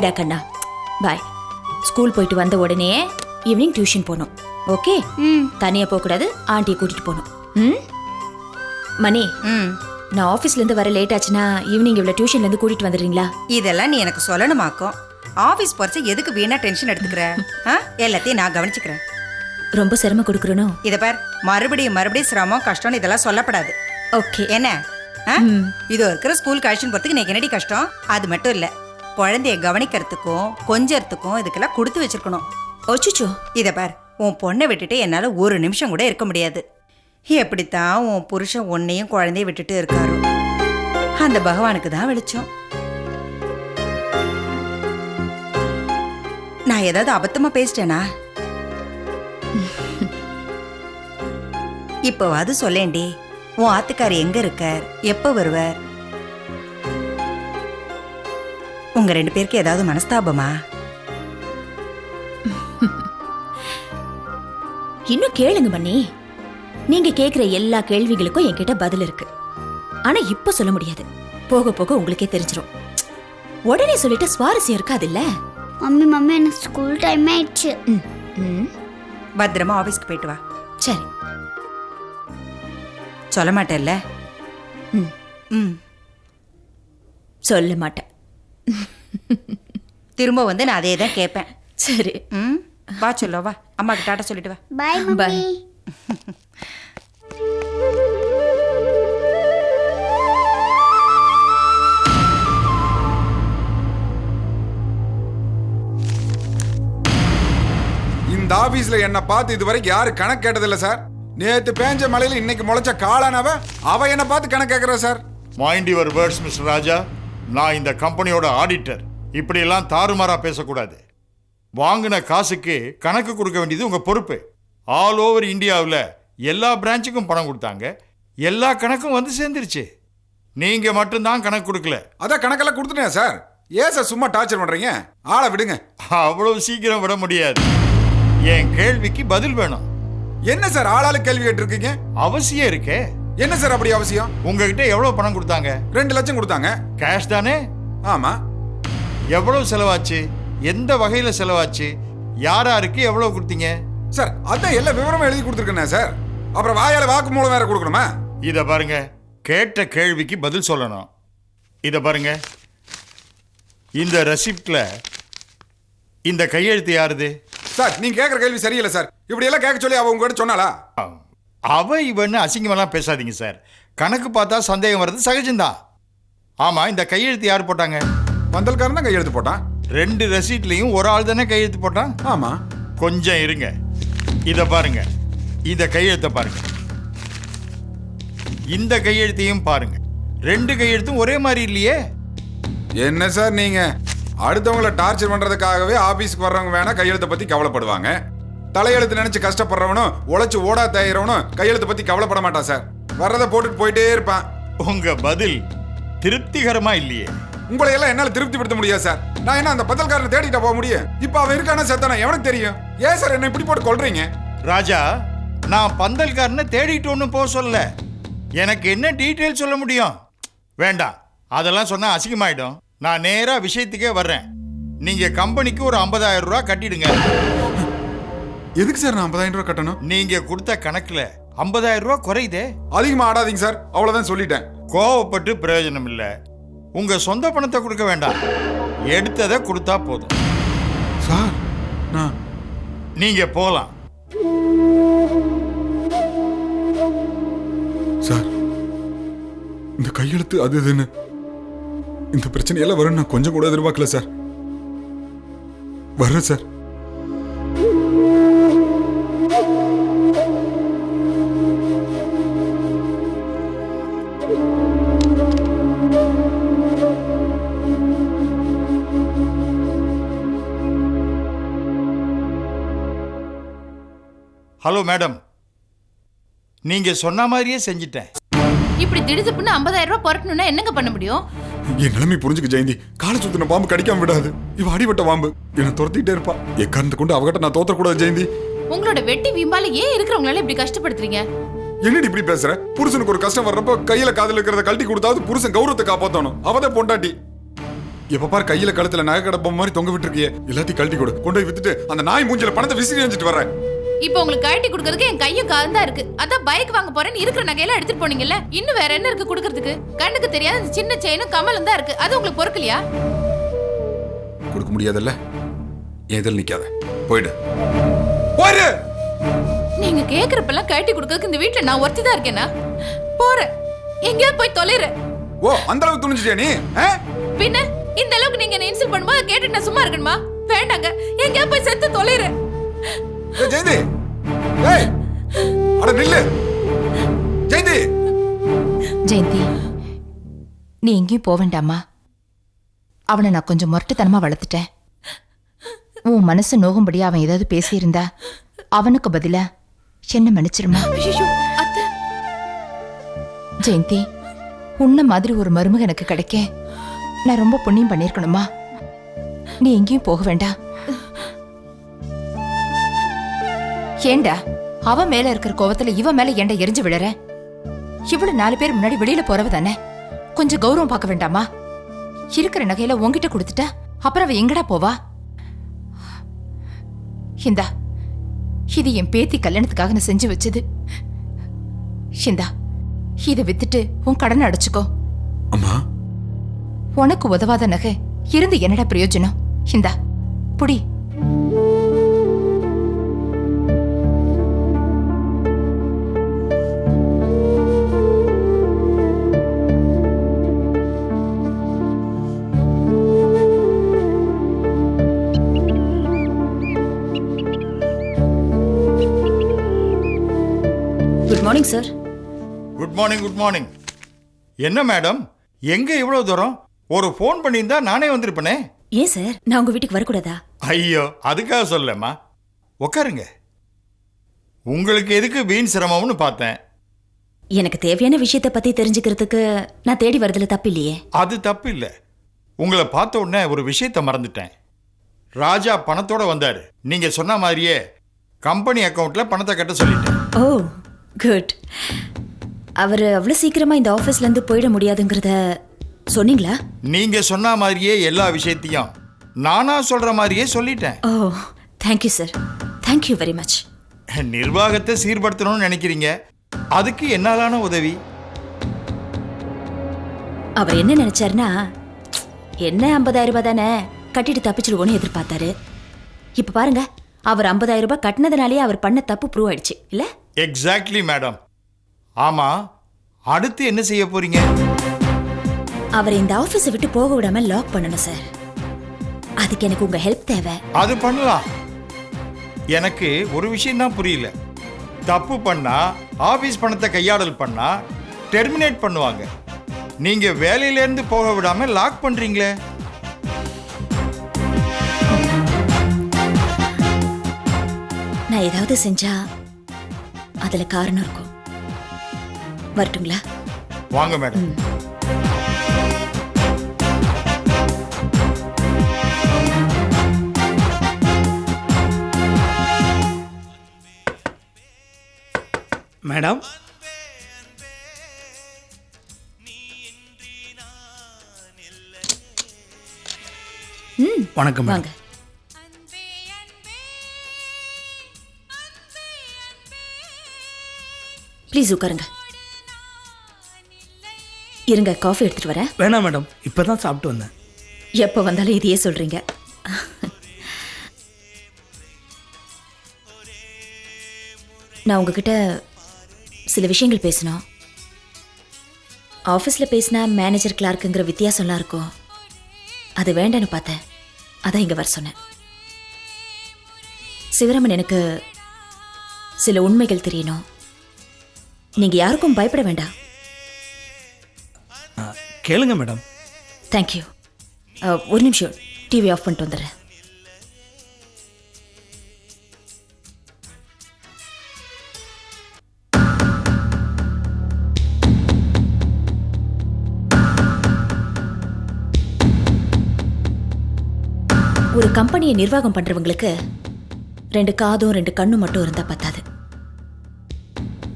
பாய்டா கண்ணா boy school போயிட்டு வந்த உடனே ஈவினிங் டியூஷன் போகணும் ஓகே ம். தனியா போகக்கூடாது ஆண்டியை கூட்டிட்டு போகணும் ம்? மணி ம். நான் ஆஃபீஸ்ல இருந்து வர லேட் ஆச்சுன்னா ஈவினிங் இவ்வளோ டியூஷன்ல இருந்து கூட்டிட்டு வந்துடுறீங்களா? இதெல்லாம் நீ எனக்கு சொல்லணுமாக்கும். ஆபீஸ் போறச்சு எதுக்கு வீணா டென்ஷன் எடுத்துக்கிற? ஆ? எல்லாத்தையும் நான் கவனிச்சுக்கிறேன். ரொம்ப சிரமம் கொடுக்குறனோ? இத பார் மறுபடியும் மறுபடியும் சிரமம் கஷ்டம்னு இதெல்லாம் சொல்லப்படாது. ஓகே என்ன? ஆ? இதோ இருக்கிற ஸ்கூல் கழிச்சுன்னு போறதுக்கு நீ என்னடி கஷ்டம்? அது மட்டும் இல்ல. குழந்தைய கவனிக்கிறதுக்கும் கொஞ்சறதுக்கும் இதுக்கெல்லாம் கொடுத்து வச்சிருக்கணும். ஒச்சுச்சோ இத பார் உன் பொண்ணை விட்டுட்டு என்னால ஒரு நிமிஷம் கூட இருக்க முடியாது. எப்படித்தான் உன் புருஷன் உன்னையும் குழந்தைய விட்டுட்டு இருக்காரோ. அந்த பகவானுக்கு தான் வெளிச்சம். நான் ஏதாவது அபத்தமா பேசிட்டேனா? இப்போவாது சொல்லேன்டி உன் ஆத்துக்கார் எங்க இருக்கார்? எப்ப வருவார்? உங்க ரெண்டு பேருக்கு ஏதாவது மனஸ்தாபமா? இன்னும் கேளுங்க மணி நீங்க கேக்குற எல்லா கேள்விகளுக்கும் என்கிட்ட பதில் இருக்கு. ஆனா இப்ப சொல்ல முடியாது. போக போக உங்களுக்கே தெரிஞ்சிரும். உடனே சொல்லிட்டு சுவாரஸ்யம் இருக்காதுல்ல? மம்மி மம்மி எனக்கு ஸ்கூல் டைம் ஆயிடுச்சு. பத்திரமா ஆபீஸ்க்கு போயிட்டு வா. சரி. சொல்ல மாட்டேல்ல ம், ம். சொல்ல மாட்டேன். திரும்ப வந்து நான் அதே தான் கேட்பேன். சரி. ம்? வா சொல்ல வா. அம்மாக்கு டாட்டா சொல்லிட்டு வா. பாய். மம்மி. இந்த ஆபீஸ்ல என்ன பார்த்து இது வரைக்கும் யாரு கணக்கு கேட்டதில்ல சார் நேத்து பேஞ்ச மலையில இன்னைக்கு முளைச்ச காளானவ அவ என்ன பார்த்து கணக்கு கேக்குறா sir mind your words mister Raja நான் இந்த கம்பெனியோட ஆடிட்டர். இப்படியெல்லாம் தாறுமாறா பேசக்கூடாது. வாங்கின காசுக்கு கணக்கு கொடுக்க வேண்டியது உங்க பொறுப்பு. ஆல் ஓவர் இந்தியாவில் எல்லா பிரான்ச்சுக்கும் பணம் கொடுத்தாங்க. எல்லா கணக்கும் வந்து சேர்ந்துருச்சு. நீங்க மட்டும்தான் கணக்கு கொடுக்கல. அதான் கணக்கெல்லாம் கொடுத்துட்டேன் சார்? ஏன் சார் சும்மா டார்ச்சர் பண்றீங்க? ஆளை விடுங்க. அவ்வளவு சீக்கிரம் விட முடியாது. என் கேள்விக்கு பதில் வேணும். என்ன சார் ஆளாளு கேள்வி கேட்டிருக்கீங்க? அவசியம் இருக்கே. என்ன சார் அப்படி அவசியம்? உங்ககிட்ட எவ்வளவு பணம் கொடுத்தாங்க? ரெண்டு லட்சம் கொடுத்தாங்க. கேஷ் தானே? ஆமா. எவ்வளவு செலவாச்சு? எந்த வகையில செலவாச்சு? யாராருக்கு எவ்வளவு கொடுத்தீங்க? சார் அதான் எல்லா விவரமும் எழுதி கொடுத்துருக்கேன் சார். அப்புறம் வாயால வாக்கு மூலம் வேற கொடுக்கணுமா? இத பாருங்க. கேட்ட கேள்விக்கு பதில் சொல்லணும். இத பாருங்க. இந்த ரெசிப்ட்ல இந்த கையெழுத்து யாருது? சார் நீங்க கேக்குற கேள்வி சரியில்லை சார். இப்படி எல்லாம் கேட்க சொல்லி அவ உங்ககிட்ட சொன்னாலா அவ இவன்னு அசிங்கமெல்லாம் பேசாதீங்க சார். கணக்கு பார்த்தா சந்தேகம் வர்றது சகஜம்தான். ஆமா இந்த கையெழுத்து யார் போட்டாங்க? பந்தல்காரன் தான் கையெழுத்து போட்டான். ரெண்டு ரெசிப்ட்லையும் ஒரு ஆள் தானே கையெழுத்து போட்டான்? ஆமா. கொஞ்சம் இருங்க. இத பாருங்க. இந்த கையெழுத்தை பாருங்க. இந்த கையெழுத்தையும் பாருங்க. ரெண்டு கையெழுத்தும் ஒரே மாதிரி இல்லையே? என்ன சார் நீங்க? அடுத்தவங்கள டார்ச்சர் பண்றதுக்காகவே ஆபீஸ்க்கு வர்றவங்க வேணா கையெழுத்தை பத்தி கவலைப்படுவாங்க. தலையெழுத்து நினைச்சு கஷ்டப்படுறவனும் உழைச்சு ஓடா தேயிறவனும் கையெழுத்தை பத்தி கவலைப்பட மாட்டான் சார். வர்றதை போட்டுட்டு போயிட்டே இருப்பான். உங்க பதில் திருப்திகரமா இல்லையே. உங்களை எல்லாம் என்னால திருப்திப்படுத்த முடியாது சார். நான் என்ன அந்த பத்தல்காரனை தேடிட்டு போக முடியும்? இப்ப அவன் இருக்கானா செத்தானா எவனுக்கு தெரியும்? ஏன் சார் என்ன இப்படி போட்டு கொல்றீங்க? ராஜா நான் பந்தல்காரனை தேடிட்டு ஒன்றும் போக சொல்லல எனக்கு என்ன டீட்டெயில் சொல்ல முடியும்? வேண்டாம். அதெல்லாம் சொன்னா அசிங்கமாயிடும். நான் நேரா விஷயத்துக்கே வர்றேன். நீங்க கம்பெனிக்கு ஒரு 50000 ரூபாய் கட்டிடுங்க. எதுக்கு சார் நான் 50000 ரூபாய் கட்டணும்? நீங்க கொடுத்த கணக்குல 50000 ரூபாய் குறையுதே. அதிகமா ஆடாதீங்க சார். அவ்வளவுதான் சொல்லிட்டேன். கோவப்பட்டு பிரயோஜனம் இல்லை. உங்க சொந்த பணத்தை கொடுக்க வேண்டாம். எடுத்ததை கொடுத்தா போதும். சார் நான் நீங்க போலாம். சார் இந்த கையெழுத்து அது இதுன்னு இந்த பிரச்சனையெல்லாம் வரும்னு நான் கொஞ்சம் கூட எதிர்பார்க்கல சார். வர்றேன் சார். ஹலோ மேடம் நீங்க சொன்ன மாதிரியே செஞ்சிட்டேன். இப்படி திடுதுப்புன்னு ஐம்பதாயிரம் ரூபாய் புரட்டணும்னா என்னங்க பண்ண முடியும்? என் நிலைமை புரிஞ்சுக்க ஜெயந்தி. காலை சுத்தின பாம்பு கடிக்காம விடாது. இவ அடிபட்ட பாம்பு. என்ன துரத்திட்டே இருப்பா. எக்காரணத்தை கொண்டு அவகிட்ட நான் தோத்தக்கூடாது ஜெயந்தி. உங்களோட வெட்டி வீம்பால ஏன் இருக்கிறவங்களால இப்படி கஷ்டப்படுத்துறீங்க? என்னடி இப்படி பேசுற? புருஷனுக்கு ஒரு கஷ்டம் வர்றப்ப கையில காதுல இருக்கிறத கழட்டி கொடுத்தாவது புருஷன் கௌரவத்தை காப்பாத்தணும். அவதான் பொண்டாட்டி. எப்ப பார் கையில கழுத்துல நகை கடப்ப மாதிரி தொங்க விட்டுருக்கியே. எல்லாத்தையும் கழட்டி கொடு. கொண்டு போய் வித்துட்டு அந்த நாய் மூஞ்சில பணத்தை விசிறி எஞ்சிட்டு வரேன் இப்போ உங்களுக்கு கழட்டி கொடுக்கறதுக்கு என் கையும் காலும் தான் இருக்கு. அதான் பைக் வாங்க போறேன்னு இருக்கிற நகையெல்லாம் எடுத்துட்டு போனீங்கல்ல? இன்னும் வேற என்ன இருக்கு கொடுக்கறதுக்கு? கண்ணுக்கு தெரியாத அந்த சின்ன செயினும் கமலும் தான் இருக்கு. அது உங்களுக்கு பொறுக்கலையா கொடுக்க முடியாதுல்ல? என் இதில் நிக்காத. போயிடு. போயிடு நீங்க கேக்குறப்பெல்லாம் கழட்டி கொடுக்கறதுக்கு இந்த வீட்ல நான் ஒருத்தி தான் இருக்கேனா? போறேன் எங்கேயாவது போய் தொலைறேன் ஓ அந்த அளவுக்கு துணிஞ்சிட்டியா நீ? பின்ன இந்த அளவுக்கு நீங்க என்ன இன்சல்ட் பண்ணும்போது கேட்டுட்டு நான் சும்மா இருக்கணுமா? வேண்டாங்க. எங்கேயாவது போய் செத்து தொலைறேன் ஜெயந்தி! ஏய் அட நில்லு. ஜெயந்தி! ஜெயந்தி நீ எங்கேயும் போக வேண்டாமா அவனை நான் கொஞ்சம் முரட்டுத்தனமா வளர்த்துட்டேன். உன் மனசு நோகும்படி அவன் ஏதாவது பேசியிருந்தா அவனுக்கு பதிலா என்ன மன்னிச்சிருமா? ஜெயந்தி உன்ன மாதிரி ஒரு மருமக எனக்கு கிடைக்க நான் ரொம்ப புண்ணியம் பண்ணியிருக்கணுமா? நீ எங்கேயும் போக வேண்டாம். ஏண்டா? அவன் மேல இருக்கிற கோவத்துல இவன் மேல ஏண்டா எரிஞ்சு விழற? இவ்வளவு நாலு பேர் முன்னாடி வெளியில போறவ தானே? கொஞ்சம் கௌரவம் பார்க்க வேண்டாமா? இருக்கிற நகையில உன்கிட்ட கொடுத்துட்டா அப்புறம் அவ எங்கடா போவா? இந்தா இது என் பேத்தி கல்யாணத்துக்காக நான் செஞ்சு வச்சது. இந்தா இதை வித்துட்டு உன் கடனை அடைச்சுக்கோ. அம்மா? உனக்கு உதவாத நகை இருந்து என்னடா பிரயோஜனம்? இந்தா புடி. மார்னிங் குட் மார்னிங் என்ன மேடம் எங்க இவ்வளவு தூரம்? ஒரு ஃபோன் பண்ணியிருந்தா நானே வந்திருப்பேனே. ஏன் சார் நான் உங்க வீட்டுக்கு வரக்கூடாதா? ஐயோ அதுக்காக சொல்லம்மா உட்காருங்க உங்களுக்கு எதுக்கு வீண் சிரமம்னு பார்த்தேன். எனக்கு தேவையான விஷயத்தை பத்தி தெரிஞ்சுக்கிறதுக்கு நான் தேடி வரதுல தப்பு இல்லையே. அது தப்பு இல்லை. உங்களை பார்த்த உடனே ஒரு விஷயத்தை மறந்துட்டேன். ராஜா பணத்தோட வந்தாரு. நீங்க சொன்ன மாதிரியே கம்பெனி அக்கவுண்ட்ல பணத்தை கட்ட சொல்லிட்டேன். ஓ குட் அவர் அவ்வளோ சீக்கிரமா இந்த ஆஃபீஸ்ல இருந்து போயிட முடியாதுங்கிறத சொன்னீங்களா? நீங்க சொன்ன மாதிரியே எல்லா விஷயத்தையும் நானா சொல்ற மாதிரியே சொல்லிட்டேன். ஓ thank you sir thank you very much நிர்வாகத்தை சீர்படுத்தணும்னு நினைக்கிறீங்க? அதுக்கு என்னாலான உதவி? அவர் என்ன நினைச்சாருன்னா என்ன ஐம்பதாயிரம் ரூபாய் தானே கட்டிட்டு தப்பிச்சிடுவோன்னு எதிர்பார்த்தாரு. இப்ப பாருங்க அவர் ஐம்பதாயிரம் ரூபாய் கட்டினதுனாலேயே அவர் பண்ண தப்பு ப்ரூவ் ஆயிடுச்சு இல்ல? எக்ஸாக்ட்லி மேடம் ஆமா அடுத்து என்ன செய்ய போறீங்க? அவர் இந்த ஆபீஸை விட்டு போக விடாம லாக் பண்ணணும் சார் அதுக்கு எனக்கு உங்க ஹெல்ப் தேவை. அது பண்ணலாம். எனக்கு ஒரு விஷயம் தான் புரியல. தப்பு பண்ணா ஆபீஸ் பணத்தை கையாடல் பண்ணா டெர்மினேட் பண்ணுவாங்க. நீங்க வேலையில இருந்து போக விடாம லாக் பண்றீங்களே? நான் ஏதாவது செஞ்சா அதுல காரணம் இருக்கும். வரட்டுங்களா? வாங்க மேடம்? மேடம் வணக்கம் வாங்க. ப்ளீஸ் உட்காருங்க. இருங்க காஃபி எடுத்துட்டு வரேன். வேணாம் மேடம் இப்பதான் சாப்பிட்டு வந்தேன். எப்போ வந்தாலும் இதையே சொல்றீங்க. நான் உங்ககிட்ட சில விஷயங்கள் பேசணும். ஆஃபீஸில் பேசினா மேனேஜர் கிளார்க்குங்கிற வித்தியாசம்லாம் இருக்கும். அது வேண்டான்னு பார்த்தேன். அதான் இங்கே வர சொன்னேன். சிவராமன் எனக்கு சில உண்மைகள் தெரியணும். நீங்கள் யாருக்கும் பயப்பட வேண்டாம். கேளுங்க மேடம். தேங்க்யூ uh, ஒரு நிமிஷம். டிவி ஆஃப் பண்ணிட்டு வந்துடுறேன். ஒரு கம்பெனியை நிர்வாகம் பண்ணுறவங்களுக்கு ரெண்டு காதும் ரெண்டு கண்ணும் மட்டும் இருந்தால் பத்தாது.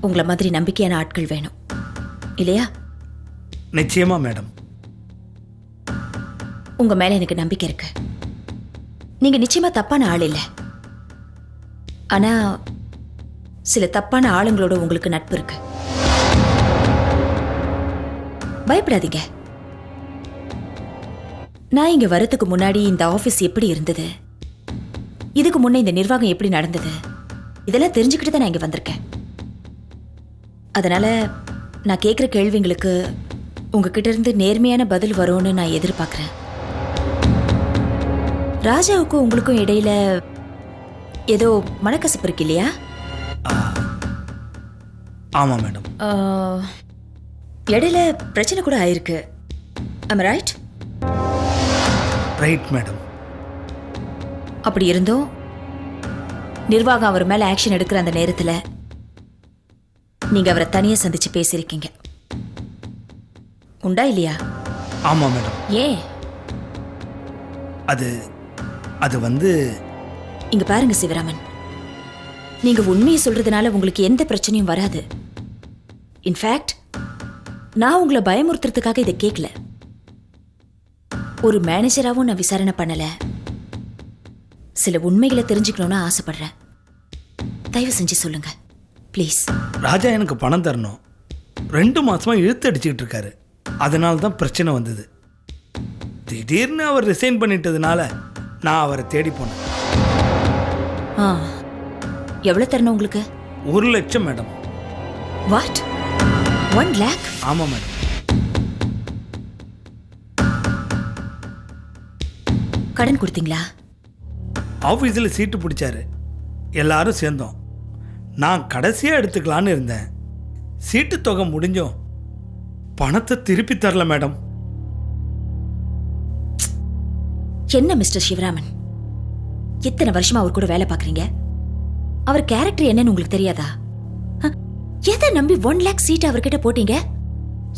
உங்களை மாதிரி நம்பிக்கையான ஆட்கள் வேணும். இல்லையா? நிச்சயமா மேடம். உங்க மேல எனக்கு நம்பிக்கை இருக்கு. நீங்க நிச்சயமா தப்பான ஆள் இல்ல. ஆனா சில தப்பான ஆளுங்களோட உங்களுக்கு நட்பு இருக்கு. பயப்படாதீங்க. நான் இங்க வரத்துக்கு முன்னாடி இந்த ஆபீஸ் எப்படி இருந்தது? இதுக்கு முன்ன இந்த நிர்வாகம் எப்படி நடந்தது? இதெல்லாம் தெரிஞ்சுக்கிட்டு தான் நான் இங்க வந்திருக்கேன். அதனால நான் கேட்குற கேள்விங்களுக்கு உங்ககிட்ட இருந்து நேர்மையான பதில் வரும்னு நான் எதிர்பார்க்குறேன். ராஜாவுக்கும் உங்களுக்கும் இடையில ஏதோ மனக்கசப்பு இருக்கு இல்லையா? ஆமா மேடம். இடையில பிரச்சனை கூட ஆயிருக்கு. Right right madam. அப்படி இருந்தும் நிர்வாகம் அவர் மேல ஆக்ஷன் எடுக்கிற அந்த நேரத்துல நீங்க அவரை தனியா சந்திச்சு பேசியிருக்கீங்க. உண்டா இல்லையா? ஆமா மேடம். ஏன் அது அது வந்து இங்க பாருங்க சிவராமன். நீங்க உண்மையை சொல்றதுனால உங்களுக்கு எந்த பிரச்சனையும் வராது. இன்ஃபேக்ட் நான் உங்களை பயமுறுத்துறதுக்காக இதை கேட்கல ஒரு மேனேஜராவும் நான் விசாரணை பண்ணல. சில உண்மைகளை தெரிஞ்சுக்கணும்னு ஆசைப்படுறேன். தயவு செஞ்சு சொல்லுங்க. ப்ளீஸ் ராஜா எனக்கு பணம் தரணும். ரெண்டு மாசமா இழுத்து அடிச்சுக்கிட்டு இருக்காரு. அதனால தான் பிரச்சனை வந்தது. திடீர்னு அவர் ரிசைன் பண்ணிட்டதுனால நான் அவரை தேடி போனேன். ஆ எவ்வளவு தரணும் உங்களுக்கு? ஒரு லட்சம் மேடம். வாட் ஒன் லேக் ஆமா மேடம். கடன் கொடுத்தீங்களா? ஆஃபீஸில் சீட்டு பிடிச்சாரு. எல்லாரும் சேர்ந்தோம். நான் கடைசியாக எடுத்துக்கலான்னு இருந்தேன். சீட்டு தொகை முடிஞ்சோம். பணத்தை திருப்பி தரல மேடம். என்ன மிஸ்டர் சிவராமன்? இத்தனை வருஷமா அவர் கூட வேலை பார்க்கறீங்க? அவர் கேரக்டர் என்னன்னு உங்களுக்கு தெரியாதா? எதை நம்பி ஒன் லேக் சீட் அவர்கிட்ட போட்டீங்க?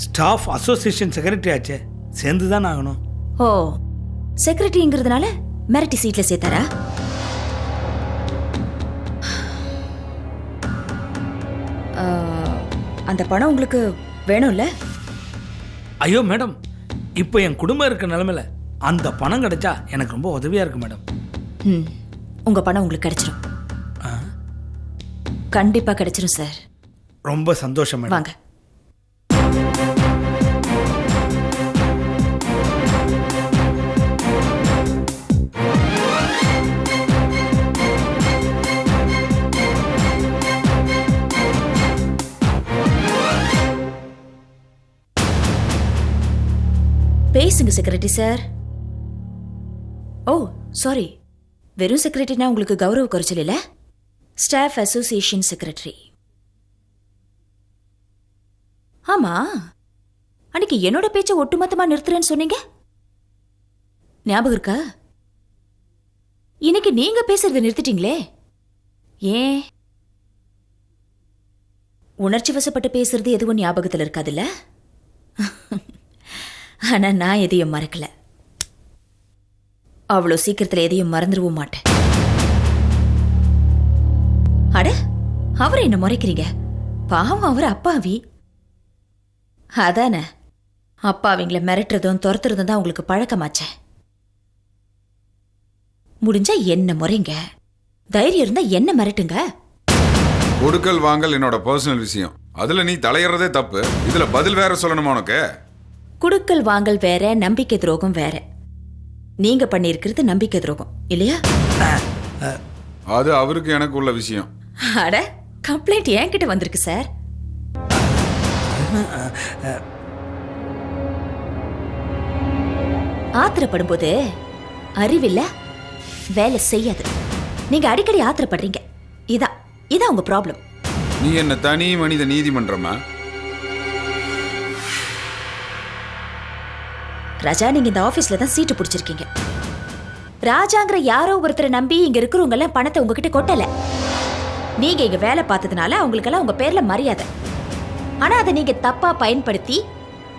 ஸ்டாஃப் அசோசியேஷன் செக்ரட்டரி ஆச்சே. சேர்ந்து தான் ஆகணும். ஓ செக்ரட்டரிங்கிறதுனால மிரட்டி சீட்ல சேர்த்தாரா? அந்த பணம் உங்களுக்கு வேணும்ல? ஐயோ மேடம் இப்போ என் குடும்பம் இருக்க நிலமையில அந்த பணம் கிடைச்சா எனக்கு ரொம்ப உதவியாக இருக்கு மேடம். ம் உங்க பணம் உங்களுக்கு கிடைச்சிரும். ஆ, கண்டிப்பா கிடைச்சிரும் சார். ரொம்ப சந்தோஷம் மேடம். வாங்க. பேசுங்க செக்ரட்டரி சார் ஓ சாரி வெறும் செக்ரட்டரினா உங்களுக்கு கௌரவ குறைச்சல் இல்லை? ஸ்டாஃப் அசோசியேஷன் செக்ரட்டரி ஆமா. அன்னைக்கு என்னோட பேச்ச ஒட்டுமொத்தமா நிறுத்துறேன்னு சொன்னீங்க? ஞாபகம் இருக்கா? இன்னைக்கு நீங்க பேசுறத நிறுத்திட்டீங்களே? ஏன்? உணர்ச்சி வசப்பட்டு பேசுறது எதுவும் ஞாபகத்தில் இருக்காதுல்ல? ஆனால் நான் எதையும் மறக்கல. அவ்வளோ சீக்கிரத்தில் எதையும் மறந்துடவும் மாட்டேன். அட அவரை என்ன முறைக்கிறீங்க? பாவம் அவர் அப்பாவி. அதானே அப்பாவிங்களை மிரட்டுறதும் துரத்துறதும் தான் உங்களுக்கு பழக்கமாச்சே. முடிஞ்சா என்ன முறைங்க? தைரியம் இருந்தா என்ன மிரட்டுங்க? கொடுக்கல் வாங்கல் என்னோட பர்சனல் விஷயம். அதுல நீ தலையிறதே தப்பு. இதுல பதில் வேற சொல்லணுமா உனக்கு? குடுக்கல் வாங்கல் வேற நம்பிக்கை துரோகம் வேற. நீங்க பண்ணியிருக்கிறது நம்பிக்கை துரோகம் இல்லையா? அது அவருக்கு எனக்கு உள்ள விஷயம். அட கம்ப்ளைண்ட் என்கிட்ட வந்திருக்கு சார் ஆத்திரப்படும் போது அறிவில்ல வேலை செய்யாது. நீங்க அடிக்கடி ஆத்திரப்படுறீங்க. இதான் இதான் உங்க ப்ராப்ளம் நீ என்ன தனி மனித நீதிமன்றமா? ராஜா நீங்க இந்த ஆபீஸ்ல தான் சீட்டு பிடிச்சிருக்கீங்க. ராஜாங்கிற யாரோ ஒருத்தரை நம்பி இங்க இருக்கிறவங்க எல்லாம் பணத்தை உங்ககிட்ட கொட்டல. நீங்க இங்க வேலை பார்த்ததுனால அவங்களுக்கெல்லாம் உங்க பேர்ல மரியாதை. ஆனா அதை நீங்க தப்பா பயன்படுத்தி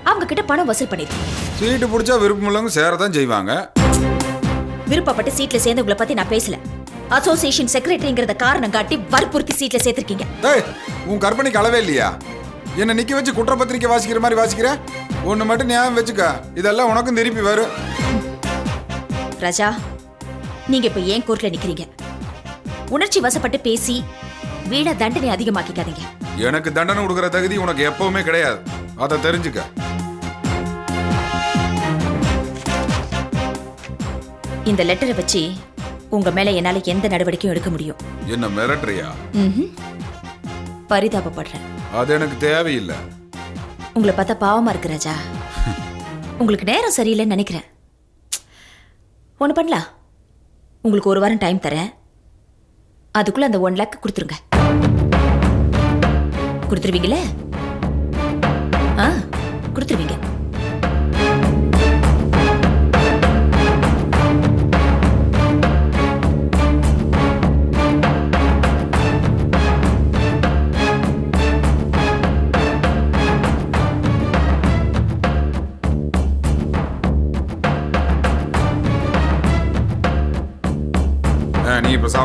அவங்க கிட்ட பணம் வசூல் பண்ணிருக்கீங்க. சீட்டு பிடிச்சா விருப்பம் உள்ளவங்க சேரதான் செய்வாங்க. விருப்பப்பட்டு சீட்ல சேர்ந்தவங்கள பத்தி நான் பேசல. அசோசியேஷன் செக்ரட்டரிங்கிறத காரணம் காட்டி வற்புறுத்தி சீட்ல சேர்த்திருக்கீங்க. ஏய் உன் கற்பனைக்கு அளவே இல்லையா? என்ன நிக்க வச்சு குற்றப்பத்திரிக்கை வாசிக்கிற மாதிரி வாசிக்கிற? ஒண்ணு மட்டும் ஞாபகம் வச்சுக்க. இதெல்லாம் உனக்கும் திருப்பி வரும். ராஜா நீங்க இப்ப ஏன் கோர்ட்ல நிக்கிறீங்க? உணர்ச்சி வசப்பட்டு பேசி வீணா தண்டனை அதிகமாக்கிக்காதீங்க. எனக்கு தண்டனை கொடுக்குற தகுதி உனக்கு எப்பவுமே கிடையாது. அதை தெரிஞ்சுக்க. இந்த லெட்டரை வச்சு உங்க மேல என்னால எந்த நடவடிக்கையும் எடுக்க முடியும். என்ன மிரட்டுறியா? ம்ஹும். பரிதாபப்படுறேன். அது எனக்கு தேவையில்லை. உங்களை பார்த்தா பாவமா இருக்கு ராஜா. உங்களுக்கு நேரம் சரியில்லைன்னு நினைக்கிறேன். ஒன்று பண்ணலாம். உங்களுக்கு ஒரு வாரம் டைம் தரேன். அதுக்குள்ள அந்த ஒன் லேக் கொடுத்துருங்க. கொடுத்துருவீங்களே? ஆ கொடுத்துருவீங்க.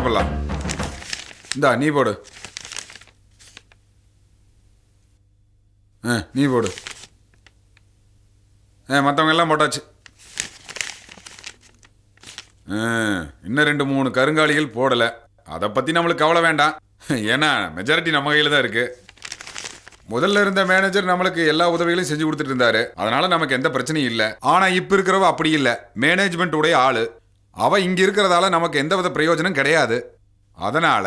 சாப்பிடலாம். இந்தா நீ போடு. ஆ, நீ போடு. ஆ மற்றவங்க எல்லாம் போட்டாச்சு. ஆ, இன்னும் ரெண்டு மூணு கருங்காலிகள் போடலை. அதை பற்றி நம்மளுக்கு கவலை வேண்டாம். ஏன்னா மெஜாரிட்டி நம்ம கையில் தான் இருக்கு. முதல்ல இருந்த மேனேஜர் நம்மளுக்கு எல்லா உதவிகளையும் செஞ்சு கொடுத்துட்டு இருந்தாரு. அதனால நமக்கு எந்த பிரச்சனையும் இல்லை. ஆனா இப்ப இருக்கிறவ அப்படி இல்லை. மேனேஜ்மெண்ட் உடைய ஆளு. அவ இங்க இருக்கிறதால நமக்கு எந்தவித பிரயோஜனம் கிடையாது. அதனால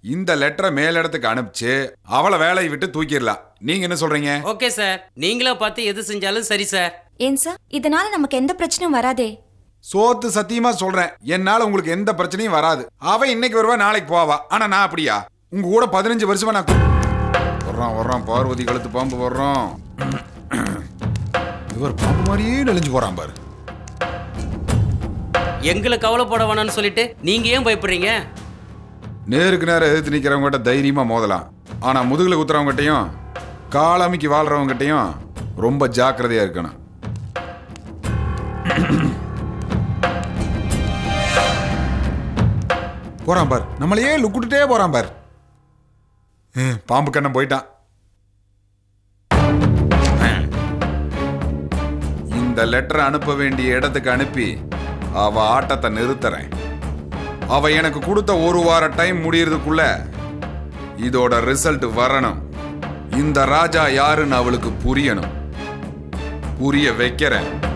இந்த லெட்டரை மேலிடத்துக்கு அனுப்பிச்சு அவளை வேலையை விட்டு தூக்கிடலாம். நீங்க என்ன சொல்றீங்க? Okay sir. நீங்களா பார்த்து எது செஞ்சாலும் சரி சார். ஏன் சார்? இதனால நமக்கு எந்த பிரச்சனையும் வராதே. சோத்து சத்தியமா சொல்றேன். என்னால உங்களுக்கு எந்த பிரச்சனையும் வராது. அவ இன்னைக்கு வருவா நாளைக்கு போவா. ஆனா நான் அப்படியா? உங்க கூட பதினஞ்சு வருஷமா நான் வர்றான் வர்றான் பார்வதி கழுத்து பாம்பு வர்றோம். இவர் பாம்பு மாதிரியே நெளிஞ்சு போறான் பாரு. எங்களை கவலைப்பட வேணாம்னு சொல்லிட்டு நீங்க ஏன் பயப்படுறீங்க? நேருக்கு நேரம் எதிர்த்து நிக்கிறவங்ககிட்ட தைரியமா மோதலாம். ஆனா முதுகுல குத்துறவங்ககிட்டயும் காலமிக்கு வாழ்றவங்ககிட்டயும் ரொம்ப ஜாக்கிரதையா இருக்கணும். போறான் பார். நம்மளையே லுக்குட்டுட்டே போறான் பார். பாம்பு கண்ணம் போயிட்டான். இந்த லெட்டரை அனுப்ப வேண்டிய இடத்துக்கு அனுப்பி அவ ஆட்டத்தை நிறுத்துறேன். அவ எனக்கு கொடுத்த ஒரு வார டைம் முடியறதுக்குள்ள இதோட ரிசல்ட் வரணும். இந்த ராஜா யாருன்னு அவளுக்கு புரியணும். புரிய வைக்கிறேன்.